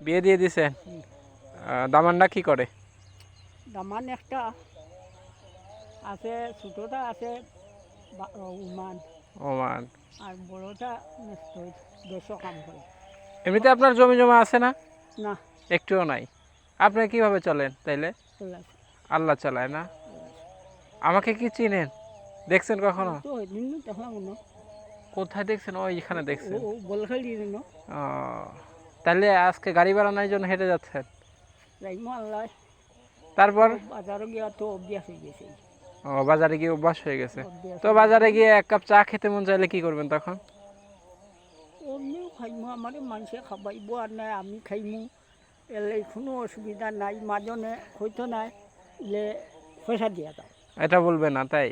বিয়ে দিয়ে দিছেন। আহ, দামানটা কি করে? দামান একটা আছে ছোটটা আছে ওমান। ওমান। আর বড়টা দেশও কাম করে। এমনিতে আপনার জমি জমা আছে না? না। একটুও নাই। আপনি কীভাবে চলেন তাইলে? আল্লাহ চালায় না? আমাকে কি চিনেন? দেখছেন কখনো? কোথায় দেখছেন? ওই এখানে দেখছেন। ও বল দিন ও, তাহলে আজকে গাড়ি ভাড়া নাই জন্য হেঁটে যাচ্ছেন? তারপর? বাজারে গিয়া তো অভ্যাস হয়ে গেছে। ও বাজারে গিয়ে অভ্যাস হয়ে গেছে। তো বাজারে গিয়ে এক কাপ চা খেতে মন চাইলে কি করবেন তখন? অমনিও খাইমো আমার মানুষে খাবাইব আর নাই আমি খাইমু। এলে কোনো অসুবিধা নাই মাজনে হয়তো নাই এলে পয়সা দিয়া দাও এটা বলবে না তাই?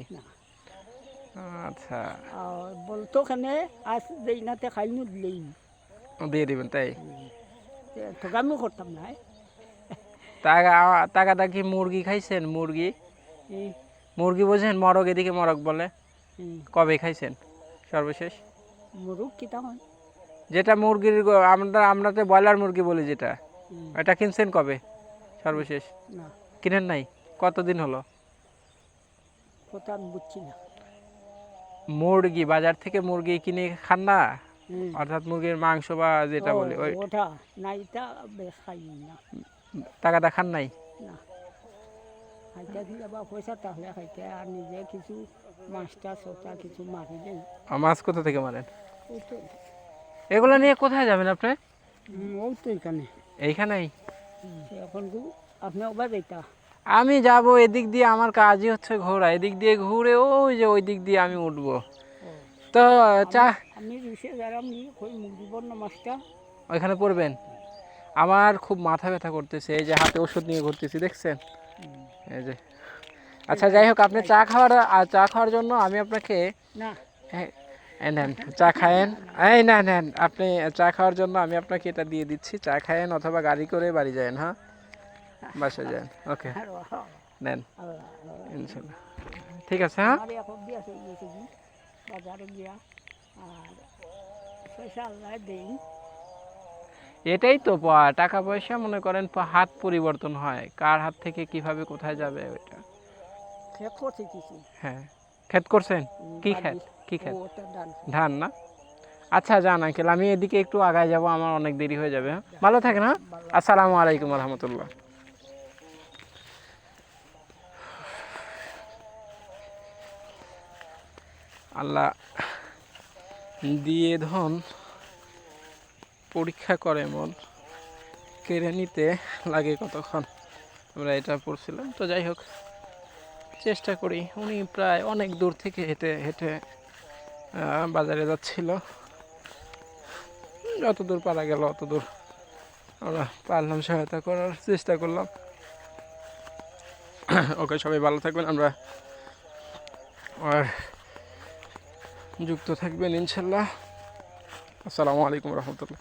আচ্ছা। আর বলতো খানে আজ যেই নাতে খাইমু দিলেই দিয়ে দিবেন তাই? ঠগামিও করতাম না টাকা টাকাটা কি মুরগি খাইছেন? মুরগি? মুরগি বোঝেন মরক এদিকে মরক বলে। কবে খাইছেন? সর্বশেষ? মুরুখ কিতা হয় যেটা মুরগির আমরা আমরা তো ব্রয়লার মুরগি বলি যেটা। এটা কিনছেন কবে? সর্বশেষ? না। কিনেন নাই? কতদিন হলো? বুঝছি না। মুরগি বাজার থেকে মুরগি কিনে খান না। অর্থাৎ মুরগির মাংস বা যেটা বলি ওই ওটা না এটা বেশ খাই না। টাকাটা খান নাই? না। খাইতে দিলে বা পয়সা তাহলে খাইতে আর নিজে কিছু মাছটা সোটা কিছু মারি দেই। মাছ কোথা থেকে মারেন? এগুলো নিয়ে কোথায় যাবেন আপনি? ওই তো এখানে। এইখানেই? এখন আপনি ওবার যেটা আমি যাব এদিক দিয়ে আমার কাজই হচ্ছে ঘোরা। এদিক দিয়ে ঘুরে ওই যে ওই দিক দিয়ে আমি উঠবো। তো চা আমি রুশে ওইখানে পড়বেন। আমার খুব মাথা ব্যথা করতেছে এই যে হাতে ওষুধ নিয়ে ঘুরতেছি দেখছেন? এই যে। আচ্ছা যাই হোক আপনি চা খাওয়ার চা খাওয়ার জন্য আমি আপনাকে না। নেন চা খায়েন। এই না নেন আপনি চা খাওয়ার জন্য আমি আপনাকে এটা দিয়ে দিচ্ছি। চা খায়েন অথবা গাড়ি করে বাড়ি যায়েন হ্যাঁ? বাসায় যান ওকে। নেন। ইনশাল্লাহ। ঠিক আছে হ্যাঁ? বাজারে গিয়া আর পয়সা আল্লাহ দেই। এটাই তো টাকা পয়সা মনে করেন হাত পরিবর্তন হয়। কার হাত থেকে কীভাবে কোথায় যাবে ওইটা? খেত করছে কিছু হ্যাঁ। ক্ষেত করছেন? কি ক্ষেত কি ক্ষেত ধান। না? আচ্ছা যান আঙ্কেল আমি এদিকে একটু আগায় যাব আমার অনেক দেরি হয়ে যাবে হ্যাঁ? ভালো থাকেন হ্যাঁ? আসসালামু আলাইকুম রহমতুল্লাহ। আল্লাহ দিয়ে ধন পরীক্ষা করে মন, কেড়ে নিতে লাগে কতক্ষণ? আমরা এটা পড়ছিলাম। তো যাই হোক, চেষ্টা করি। উনি প্রায় অনেক দূর থেকে হেঁটে হেঁটে বাজারে যাচ্ছিল। যত দূর পারা গেল অত দূর আমরা পারলাম সহায়তা করার চেষ্টা করলাম। ওকে, সবাই ভালো থাকবেন। আমরা আর যুক্ত থাকবেন ইনশাল্লাহ। আসসালামু আলাইকুম রহমতুল্লাহ।